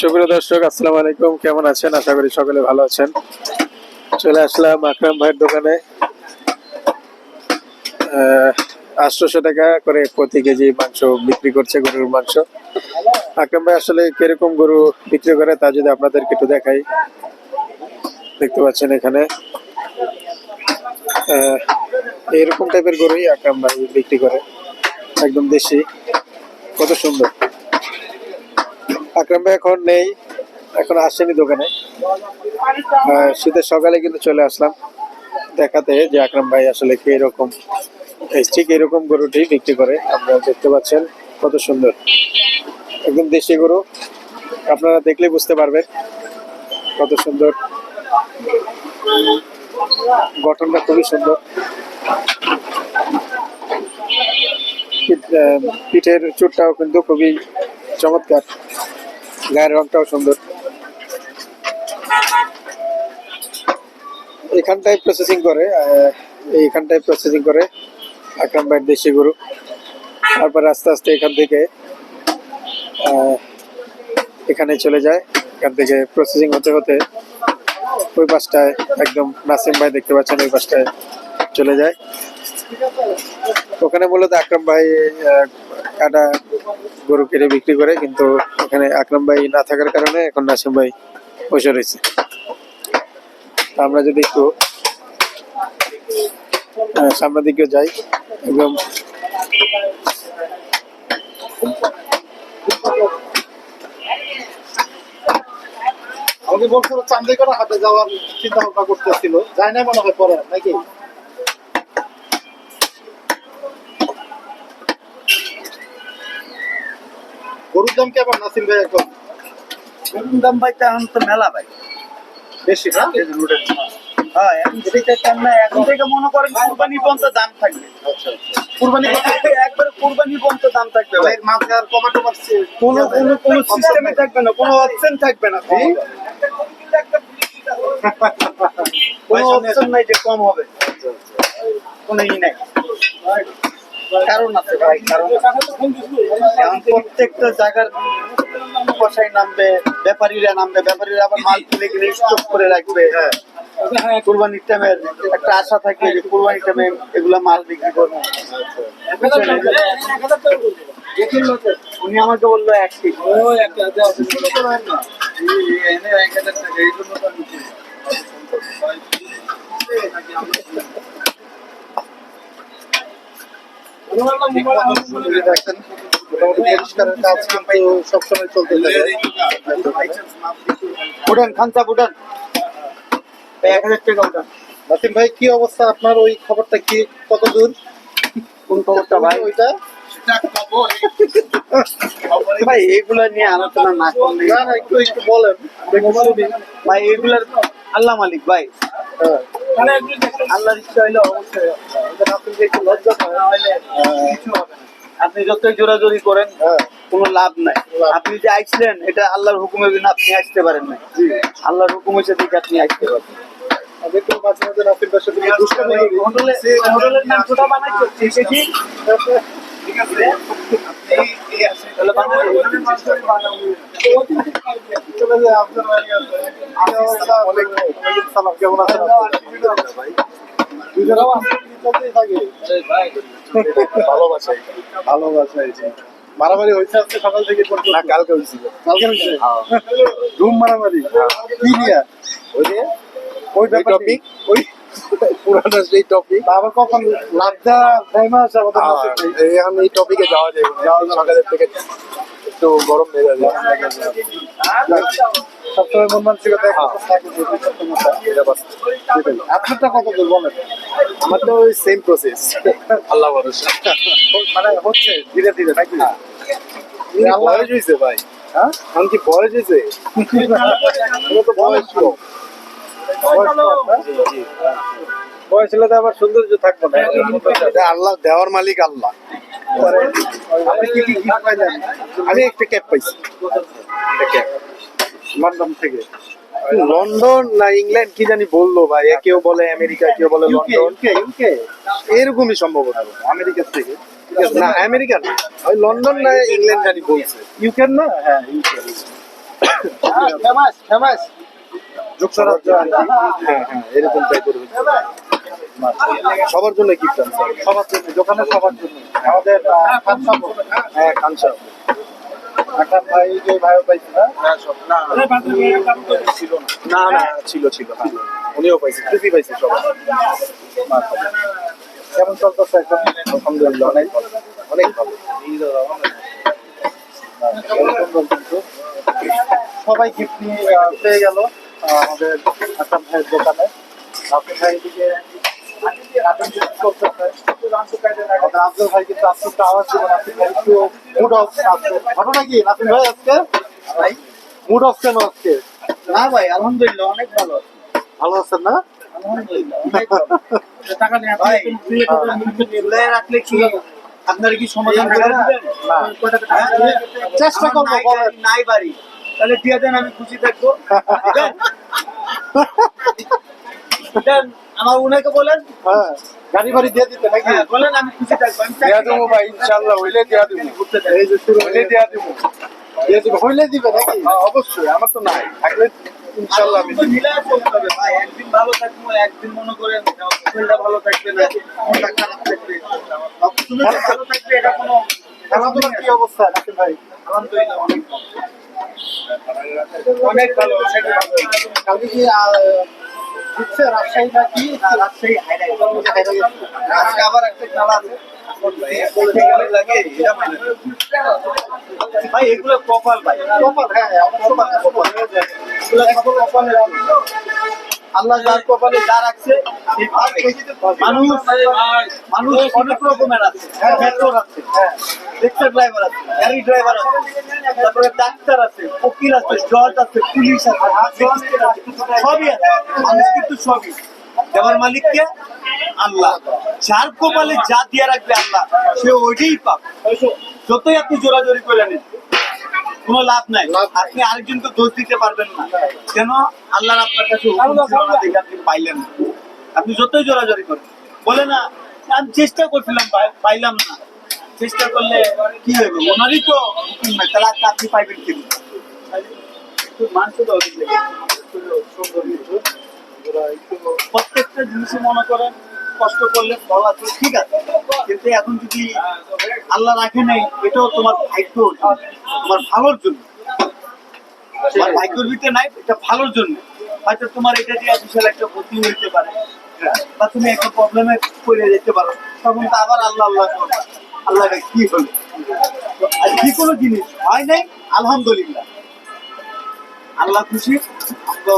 সুপ্রিয় দর্শক, আসসালামু আলাইকুম। কেমন আছেন? আশা করি সকলে ভালো আছেন। চলে আসলাম আকরাম ভাইয়ের দোকানে। আটশোশো টাকা করে প্রতি কেজি মাংস বিক্রি করছে গরুর মাংস। আকরাম ভাই, আসলে কীরকম গরু বিক্রি করে তা যদি আপনাদেরকে একটু দেখাই। দেখতে পাচ্ছেন এখানে। এরকম টাইপের গরুই আকরাম ভাই বিক্রি করে। একদম দেশি। কত সুন্দর। আকরাম ভাই এখন নেই, এখন আসেনি দোকানে। শীতের সকালে কিন্তু চলে আসলাম দেখাতে যে আকরাম ভাই আসলে কি এরকম ঠিক এরকম গরুটি বিক্রি করে। আপনারা দেখতে পাচ্ছেন কত সুন্দর। একদম দেশি গরু, আপনারা দেখলে বুঝতে পারবেন কত সুন্দর। গঠনটা খুবই সুন্দর। পিঠের চুটটাও কিন্তু খুবই চমৎকার। গায়ের রংটাও সুন্দর। এখানটায় প্রসেসিং করে এইখানটায় প্রসেসিং করে আকরাম ভাইয়ের দেশি গরু। তারপর আস্তে আস্তে এখান থেকে এখানে চলে যায়। এখান থেকে প্রসেসিং হতে হতে ওই পাশটায় একদম নাসিম ভাই দেখতে পাচ্ছেন, ওই পাশটায় চলে যায়। ওখানে মূলত আকরাম ভাই কাটা গরু কেটে বিক্রি করে, কিন্তু এখানে আকরাম ভাই না থাকার কারণে এখন নাসিম ভাই বসে রয়েছে। আমরা যদি একটু সামনের দিকে যাই, একদম আমাকে বলছিল চান্দিগড় হাটে যাওয়ার চিন্তা ভাবনা করতেছিল। যাই না মনে হয় পরে, নাকি? গরুর দাম কেমন নাসিম ভাই এখন? গরুর দাম ভাই তো তো মেলা ভাই। বেশি না? হ্যাঁ এখন সেটা না এখন থেকে মনে করেন কুরবানি পর্যন্ত দাম থাকবে। আচ্ছা আচ্ছা। কুরবানি কত কুরবানি পর্যন্ত দাম থাকবে ভাই মাঝে আর কমাটো কোনো কোনো কোনো সিস্টেমে থাকবে না কোনো অপশন থাকবে না কোনো অপশন নাই যে কম হবে। কোনো ই নাই। কারণ আছে ভাই কারণ। এখন প্রত্যেকটা জায়গার কষাই নামবে ব্যাপারীরা নামবে ব্যাপারীরা আবার মাল কিনে কিনে স্টক করে রাখবে। হ্যাঁ। কুরবানির টাইমে একটা আশা থাকে যে কুরবানির টাইমে এগুলা মাল বিক্রি করব। উনি আমাকে বলল এক কেজি। দেখেন পরিষ্কারের কাজ কিন্তু সবসময় চলতে থাকে উঠান। খানসা উঠান এক হাজার টাকা উঠান। নাসিম ভাই কি অবস্থা? আপনার ওই খবরটা কি? কত দূর কোন খবরটা ভাই? ওইটা? ভাই এগুলা নিয়ে আলোচনা না করলে একটু একটু বলেন। ভাই এগুলার আল্লাহ মালিক ভাই। হ্যাঁ। আল্লাহর ইচ্ছা হইলে অবশ্যই হবে। একটু লজ্জা করে হইলে কিছু হবে না। আপনি যতই জোরাজোরি করেন হ্যাঁ কোনো লাভ নাই। আপনি যে আইছিলেন এটা আল্লাহর হুকুমের বিনা আপনি আসতে পারেন না আল্লাহর হুকুম হয়েছে দেখে আপনি আসতে পারেন সাথে। ওয়ালাইকুম সালাম। কেমন আছেন আপনি? চলতেই থাকে। ভালোবাসাই ভালোবাসাই মারামারি হয়েছে আজকে সকাল থেকে না কালকে হয়েছিল কালকে হয়েছে রুম মারামারি কি নিয়ে ওই যে ওই টপিক ওই পুরানো সেই টপিক আবার কখন লাভদা ফেমাস আমাদের মাঝে নেই। এখন এই টপিকে যাওয়া যায় সকালের থেকে একটু গরম মেজাজ সবসময় মন মানসিকতা। আপনারটা কত দূর বলেন আমার তো ওই সেম প্রসেস আল্লাহ ভরসা। মানে হচ্ছে ধীরে ধীরে নাকি আল্লাহ- বয়স হয়েছে ভাই। হ্যাঁ? কি বয়স হয়েছে তো বয়স বয়স হলে তো আবার সৌন্দর্য থাকব না। আল্লাহ দেওয়ার মালিক আল্লাহ। আপনি কি কি আমি একটা ক্যাব পাইছি। একটা ক্যাব লন্ডন থেকে। লন্ডন না ইংল্যান্ড কি জানি বলল ভাই কেউ বলে আমেরিকা কেউ বলে লন্ডন। ইউকে ইউকে এরকমই সম্ভবত থেকে। না আমেরিকা না। ওই লন্ডন না ইংল্যান্ড জানি বলছে। ইউকে না? হ্যাঁ ইউকে ফেমাস ফেমাস। যুক্তরাজ্য হ্যাঁ হ্যাঁ এরকম টাইপের সবার জন্য গিফট আনছে সবার জন্য দোকানে সবার জন্য। আমাদের আহ, খান সাবো। ভাই যে ভাইও পাইছে না? না না ছিল ছিল। উনিও পাইছে খুশি পাইছে সবাই কেমন চলতেছে এখন? আলহামদুলিল্লাহ অনেক অনেক ভালো। সবাই গিফট নিয়ে পেয়ে গেল আমাদের আকরাম ভাইয়ের দোকানে। আকরাম ভাই এদিকে নাটক বিক্রি করতেছে। আমাদের আফজল ভাই কিন্তু আজকে একটু আওয়াজ দিবেন আপনি একটু মুড অফ ঘটনা কি নাসিম ভাই আজকে? ভাই? মুড অফ কেন আজকে? না ভাই আলহামদুলিল্লাহ অনেক ভালো আছেন না? কি আপনারা কি সমাধান করে দিবেন? না। হ্যাঁ? চেষ্টা করব, নাই নাই বাড়ি। তাহলে দিয়ে দেন আমি খুশি থাকব। দেন। আমার উনাকে বলেন হ্যাঁ। গাড়ি বাড়ি দিয়ে দিতে নাকি? হ্যাঁ বলেন আমি খুশি থাকব দেয়া দেবো ভাই ইনশাল্লাহ হইলে দেয়া দেবো। এই যে শুরু হইলে দেয়া দেবো। দিয়ে দেবো হইলে দিবে নাকি? হ্যাঁ, অবশ্যই আমার তো নাই। থাকলে ইনশাল্লাহ আমি ভাই একদিন ভালো থাকব একদিন মনে করেন শরীরটা ভালো থাকবে না মনটা খারাপ থাকবে তুমি ভালো থাকবে এটা কোনো খেলাধুলার কি অবস্থা নাকি ভাই? আলহামদুলিল্লাহ। অনেক ভালো অনেক ভালো। কালকে কি আহ, দিচ্ছে রাজশাহী নাকি রাজশাহী। আজকে আবার একটা খেলা আছে। ভাই এগুলো কপাল ভাই। কপাল হ্যাঁ আমার কপাল কপাল। কপালের আল্লাহ যার কপালে যা রাখছে মানুষ মানুষ অনেক রকমের আছে। মেট্রোর আছে। রিক্সা ড্রাইভার আছে গাড়ি ড্রাইভার আছে তারপরে ডাক্তার আছে উকিল আছে জজ আছে পুলিশ আছে সবই আছে। মানুষ কিন্তু সবই। দেওয়ার মালিক কে আল্লাহ যার কপালে যা দিয়ে রাখবে আল্লাহ সে ওইটাই পাবে যতই আপনি জোরাজোরি করে নেন কোনো লাভ নাই। আপনি আরেকজনকে দোষ দিতে পারবেন না। কেন? আল্লাহর আপনার কাছে আপনি পাইলেন না। আপনি যতই জোরাজোরি করেন। বলে না আমি চেষ্টা করছিলাম পাই- পাইলাম না। চেষ্টা করলে কি হবে? ওনারই তো আর আপনি পাইবেন কি একটু মাংস দাও দিলে। সুন্দর কিছু। প্রত্যেকটা জিনিসই মনে করেন, কষ্ট করলে ফল আছে, ঠিক আছে। কিন্তু এখন যদি আল্লাহ রাখে নাই, এটাও তোমার ভাগ্য তোমার ভালোর জন্য। তোমার ভাগ্যের ভিতরে নাই, এটা ভালোর জন্য। হয়তো তোমার এটা দিয়ে বিশাল একটা ক্ষতি হইতে পারে। বা তুমি একটা প্রবলেমে পড়ে যেতে পারো। তখন তো আবার আল্লাহ আল্লাহ করবা। আল্লাহ কি হলো আর যে কোনো জিনিস হয় নাই? আলহামদুলিল্লাহ। আল্লাহ খুশি? তো